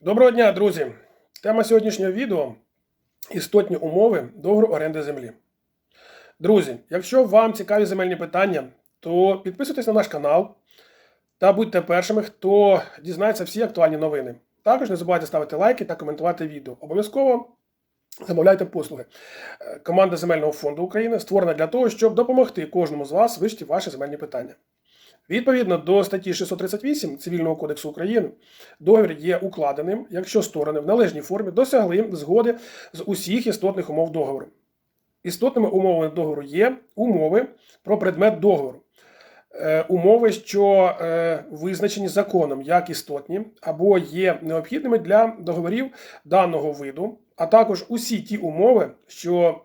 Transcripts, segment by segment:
Доброго дня, друзі! Тема сьогоднішнього відео істотні умови договору оренди землі. Друзі, якщо вам цікаві земельні питання, то підписуйтесь на наш канал та будьте першими, хто дізнається всі актуальні новини. Також не забувайте ставити лайки та коментувати відео. Обов'язково замовляйте послуги. Е, Команда Земельного фонду України створена для того, щоб допомогти кожному з вас вирішити ваші земельні питання. Відповідно до статті 638 Цивільного кодексу України, договір є укладеним, якщо сторони в належній формі досягли згоди з усіх істотних умов договору. Істотними умовами договору є умови про предмет договору. Е, умови, що е, визначені законом як істотні, або є необхідними для договорів даного виду, а також усі ті умови, що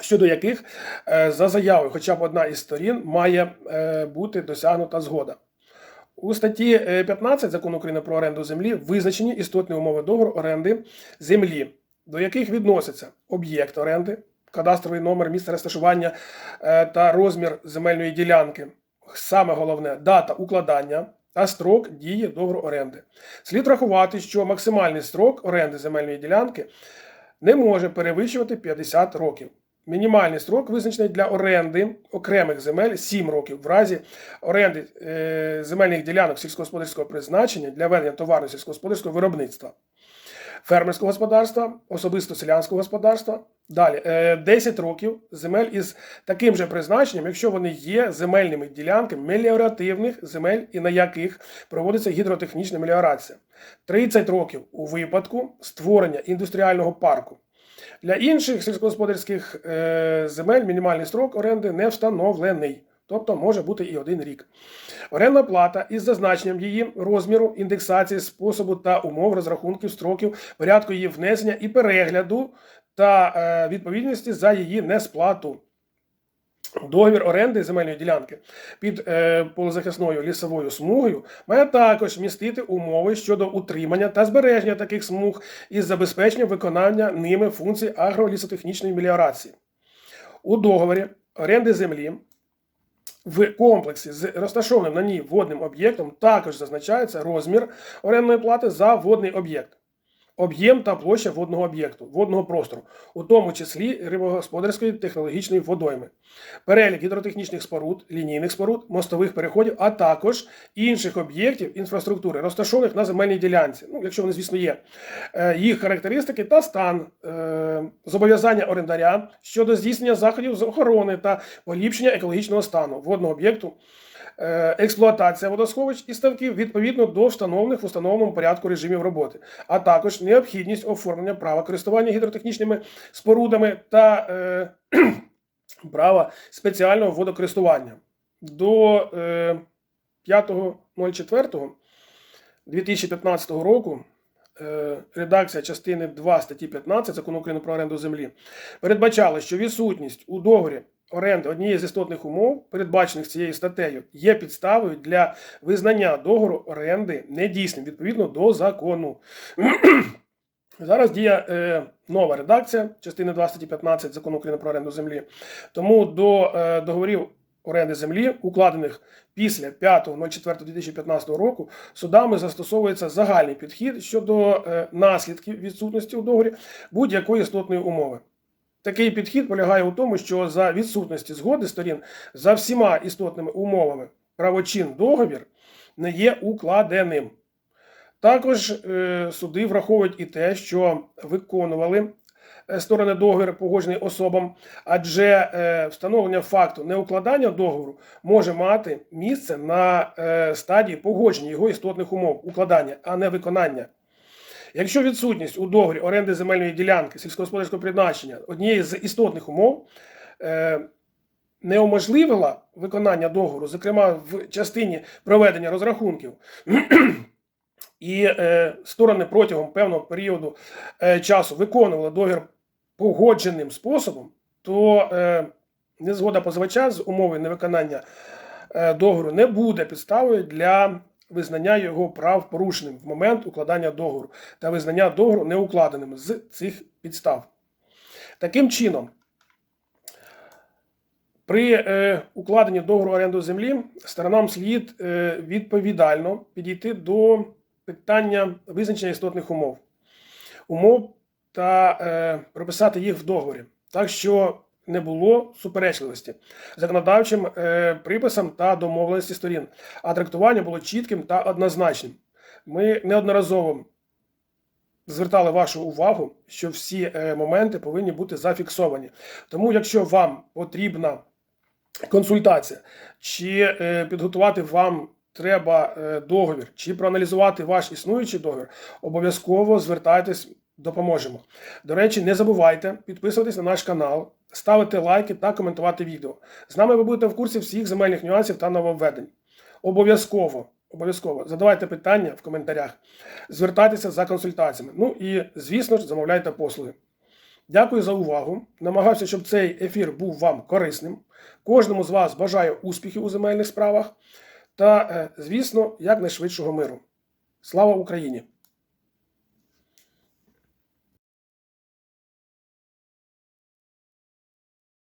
щодо яких е, за заявою хоча б одна із сторін має е, бути досягнута згода. У статті е, 15 закону України про оренду землі визначені істотні умови договору оренди землі, до яких відносяться об'єкт оренди, кадастровий номер, місце розташування е, та розмір земельної ділянки. Саме головне дата укладання та строк дії договору оренди. Слід врахувати, що максимальний строк оренди земельної ділянки не може перевищувати 50 років. Мінімальний строк визначений для оренди окремих земель 7 років. В разі оренди е, земельних ділянок сільськогосподарського призначення для ведення товарно сільськогосподарського виробництва, фермерського господарства, особисто селянського господарства. Далі е, 10 років земель із таким же призначенням, якщо вони є земельними ділянками меліоративних земель і на яких проводиться гідротехнічна меліорація. 30 років у випадку створення індустріального парку. Для інших сільськогосподарських е, земель мінімальний строк оренди не встановлений, тобто може бути і один рік. Орендна плата із зазначенням її розміру, індексації, способу та умов розрахунків строків, порядку її внесення і перегляду та е, відповідності за її несплату. Договір оренди земельної ділянки під е, полозахисною лісовою смугою має також містити умови щодо утримання та збереження таких смуг із забезпеченням виконання ними функцій агролісотехнічної меліорації. У договорі оренди землі в комплексі з розташованим на ній водним об'єктом також зазначається розмір орендної плати за водний об'єкт. Об'єм та площа водного об'єкту, водного простору, у тому числі рибогосподарської технологічної водойми, перелік гідротехнічних споруд, лінійних споруд, мостових переходів, а також інших об'єктів інфраструктури, розташованих на земельній ділянці, ну, якщо вони, звісно, є, Е, їх характеристики та стан, е, зобов'язання орендаря щодо здійснення заходів з охорони та поліпшення екологічного стану водного об'єкту. Е, експлуатація водосховищ і ставків відповідно до встановлених в установленому порядку режимів роботи, а також необхідність оформлення права користування гідротехнічними спорудами та е, права спеціального водокористування. До е, 5.04.2015 року е, редакція частини 2 статті 15 закону України про оренду землі передбачала, що відсутність у договорі оренди однієї з істотних умов, передбачених цією статтею, є підставою для визнання договору оренди недійсним відповідно до закону. Зараз діє е, нова редакція частини 2 статті 15 закону України про оренду землі. Тому до е, договорів оренди землі, укладених після 5.04.2015 року, судами застосовується загальний підхід щодо е, наслідків відсутності у договорі будь-якої істотної умови. Такий підхід полягає у тому, що за відсутності згоди сторін за всіма істотними умовами правочин договір не є укладеним. Також е, суди враховують і те, що виконували е, сторони договір погоджений особам, адже е, встановлення факту неукладання договору може мати місце на стадії погодження його істотних умов укладання, а не виконання. Якщо відсутність у договорі оренди земельної ділянки сільськогосподарського призначення однієї з істотних умов е, не уможливила виконання договору, зокрема в частині проведення розрахунків, і е, сторони протягом певного періоду е, часу виконували договір погодженим способом, то незгода позивача з умови невиконання договору не буде підставою для визнання його прав порушеним в момент укладання договору та визнання договору неукладеним з цих підстав. Таким чином, при е, укладенні договору оренду землі сторонам слід е, відповідально підійти до питання визначення істотних умов, умов та е, прописати їх в договорі, так що не було суперечливості законодавчим е, приписам та домовленості сторін, а трактування було чітким та однозначним. Ми неодноразово звертали вашу увагу, що всі е, моменти повинні бути зафіксовані. Тому, якщо вам потрібна консультація, чи е, підготувати вам треба е, договір, чи проаналізувати ваш існуючий договір, обов'язково звертайтесь, допоможемо. До речі, не забувайте підписуватись на наш канал, ставити лайки та коментувати відео. З нами ви будете в курсі всіх земельних нюансів та нововведень. Обов'язково. Обов'язково задавайте питання в коментарях, звертайтеся за консультаціями. Ну і, звісно ж, замовляйте послуги. Дякую за увагу. Намагався, щоб цей ефір був вам корисним. Кожному з вас бажаю успіхів у земельних справах та, е, звісно, якнайшвидшого миру. Слава Україні!